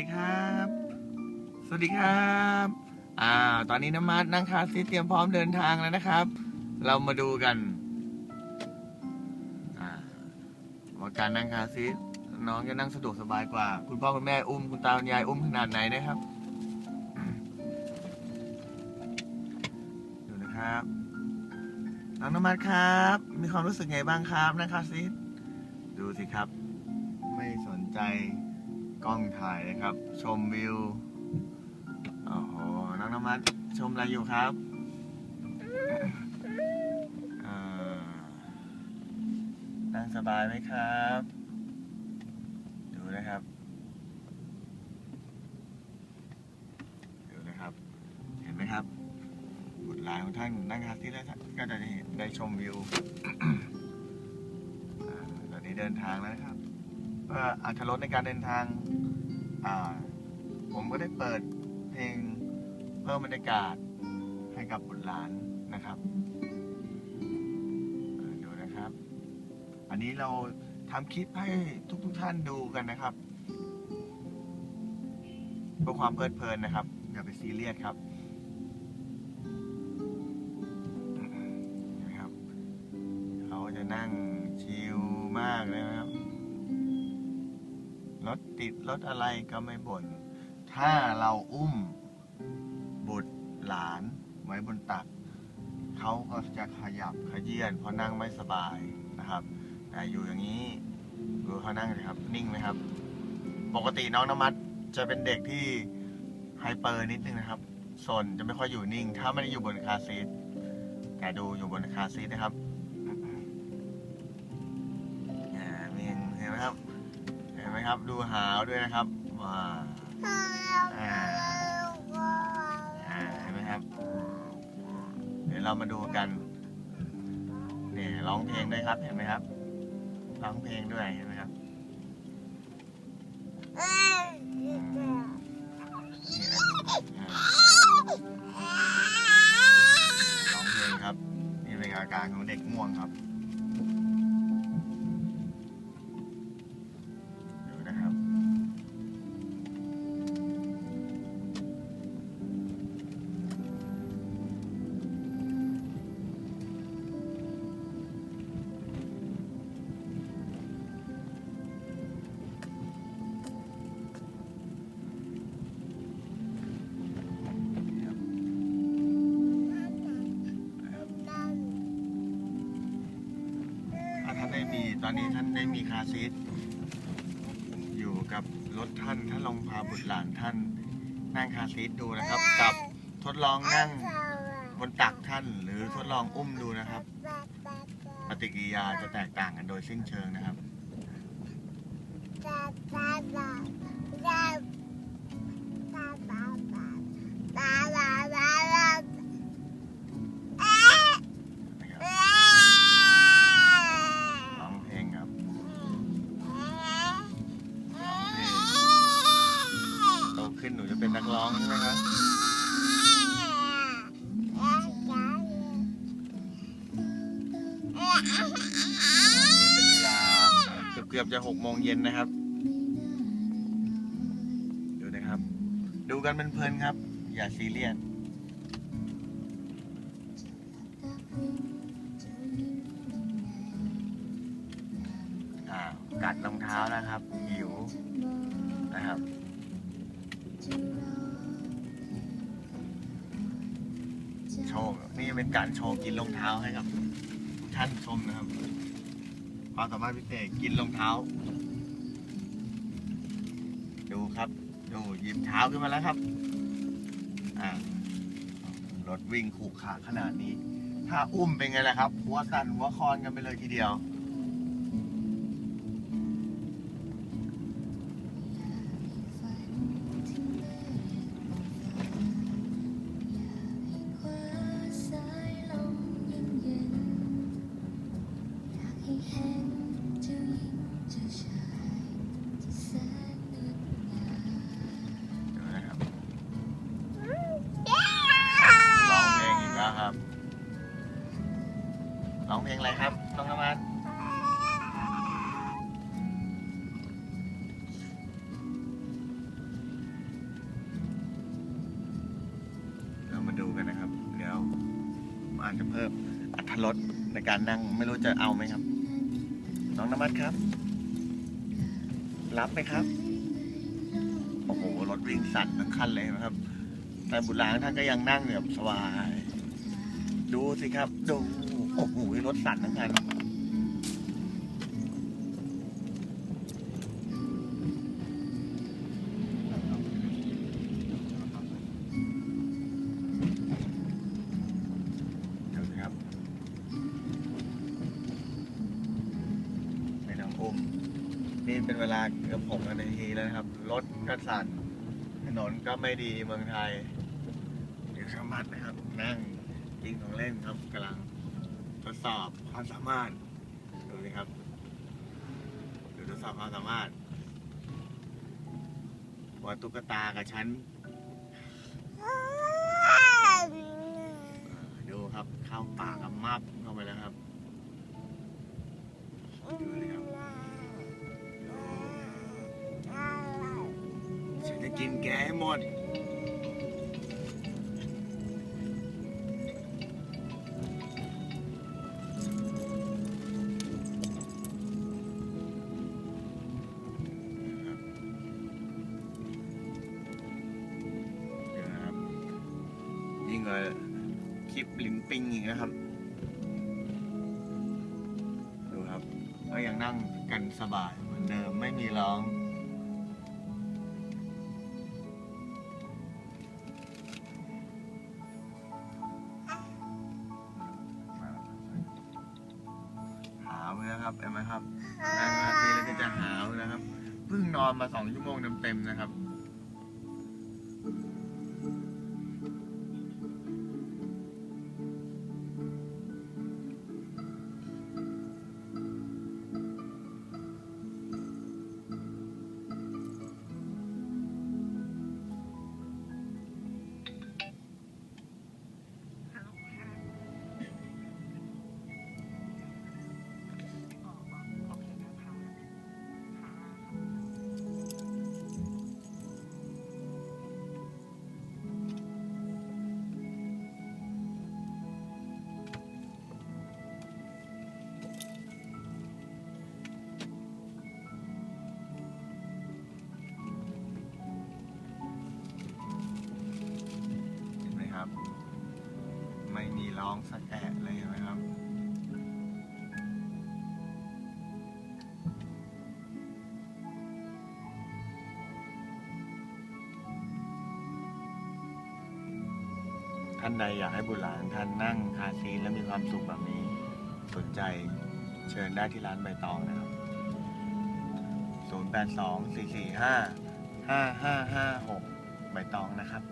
ดีครับ สวัสดีครับ อ่า ตอนนี้น้ำมัดนั่งคาซีเตรียมพร้อมเดินทางแล้วนะครับ เรามาดูกัน อ่าว่าการนั่งคาซีน้องจะนั่งสะดวกสบายกว่า คุณพ่อคุณแม่อุ้มคุณตาคุณยายอุ้มขนาดไหนนะครับ ดูนะครับน้องน้ำมัดครับ มีความรู้สึกไงบ้างครับนั่งคาซีดูสิครับ ไม่สนใจ กล้องถ่ายนะครับ ชมวิวโอ้โหน้องน้ำมัดชมอะไรอยู่ครับอ่อนั่งสบายไหมครับ ดูนะครับ ดูนะครับ เห็นไหมครับบุตรหลานของท่านนั่งคาที่แล้ก็จะได้เห็นได้ชมวิวอ่าตอนนี้เดินทางแล้วครับ เพื่ออัธรสในการเดินทางผมก็ได้เปิดเพลงเพิ่มบรรยากาศให้กับบุตรหลานนะครับดูนะครับ อันนี้เราทำคลิปให้ทุกๆทท่านดูกันนะครับเพื่อความเพลิดเพลินนะครับอย่าไปซีเรียสครับนะครับ เขาจะนั่งชิลมากเลยนะครับ รถติดรถอะไรก็ไม่บน่น ถ้าเราอุ้มบุตรหลานไว้บนตัก เขาก็จะขยับขยื่นเพราะนั่งไม่สบายนะครับ แต่อยู่อย่างนี้ดูเขานั่งเลยครับ นิ่งไหมครับ ปกติน้องนมัดจะเป็นเด็กที่ไฮเปอร์นิดนึงนะครับสนจะไม่ค่อยอยู่นิ่ง ถ้าไม่ได้อยู่บนคาซีทแต่ดูอยู่บนคาซีทนะครับอ่ามีเห็นไหมครับ นไหมครับ ดูหาวด้วยนะครับว้าอ่าอ่าเห็นไหมครับ เดี๋ยวเรามาดูกันเนี่ยร้องเพลงด้วยครับเห็นไหมครับร้องเพลงด้วยเห็นไหมครับร้องเพลงครับ นี่เป็นอาการของเด็กง่วงครับ ดีตอนนี้ท่านได้มีคาซีทอยู่กับรถท่านท่านลองพาบุตรหลานท่านนั่งคาซีทดูนะครับ กับทดลองนั่งบนตักท่านหรือทดลองอุ้มดูนะครับ ปฏิกิริยาจะแตกต่างกันโดยสิ้นเชิงนะครับ เป็นเวลาเกือบเกือบจะหกโมงเย็นนะครับ ดูนะครับ ดูกันเพลินครับ อย่าซีเรียสอ่ากัดรองเท้านะครับ หิวนะครับโชว์นี่เป็นการโชว์กินรองเท้าให้กับ ท่านชมนะครับ ความสามารถพิเศษกินรองเท้า ดูครับ ดูหยิบเท้าขึ้นมาแล้วครับ อ่ารถวิ่งขู่ขาขนาดนี้ ถ้าอุ้มเป็นไงล่ะครับ หัวสั่นหัวคอนกันไปเลยทีเดียว อาจจะเพิ่มอัตรสในการนั่งไม่รู้จะเอาไหมครับ น้องนมัดครับ รับไหมครับ โอ้โห รถวิ่งสั่นทั้งคันเลยนะครับ แต่บุตรหลานท่านก็ยังนั่งแบบสบาย ดูสิครับ ดู โอ้โห รถสั่นทั้งคัน นี่เป็นเวลาเกือบหกนาทีแล้วนะครับ รถก็สั่นถนนก็ไม่ดีเมืองไทยเดี๋ยวสมัดนะครับ นั่งยิงของเล่นครับกำลังทดสอบความสามารถดูสิครับดูทดสอบความสามารถว่าตุ๊กตากับฉันดูครับเข้าปากกับมับเข้าไปแล้วครับดูเลย กินแกให้หมดเดี๋ยวนะครับยิ่งกว่าคลิปลินปิงอีกนะครับ ดูครับ ก็ยังนั่งกันสบายเหมือนเดิมไม่มีร้อง นะครับเห็นไหมครับนั่งนาทีแล้วก็จะหาวนะครับเพิ่งนอนมาสองชั่วโมงเต็มๆนะครับ ร้องสักแอะเลยนไหมครับ ท่านใดอยากให้บุตรหลานท่านนั่งคาซีทและมีความสุขแบบนี้ สนใจเชิญได้ที่ร้านใบตองนะครับ 082 445 5556 ใบตองนะครับ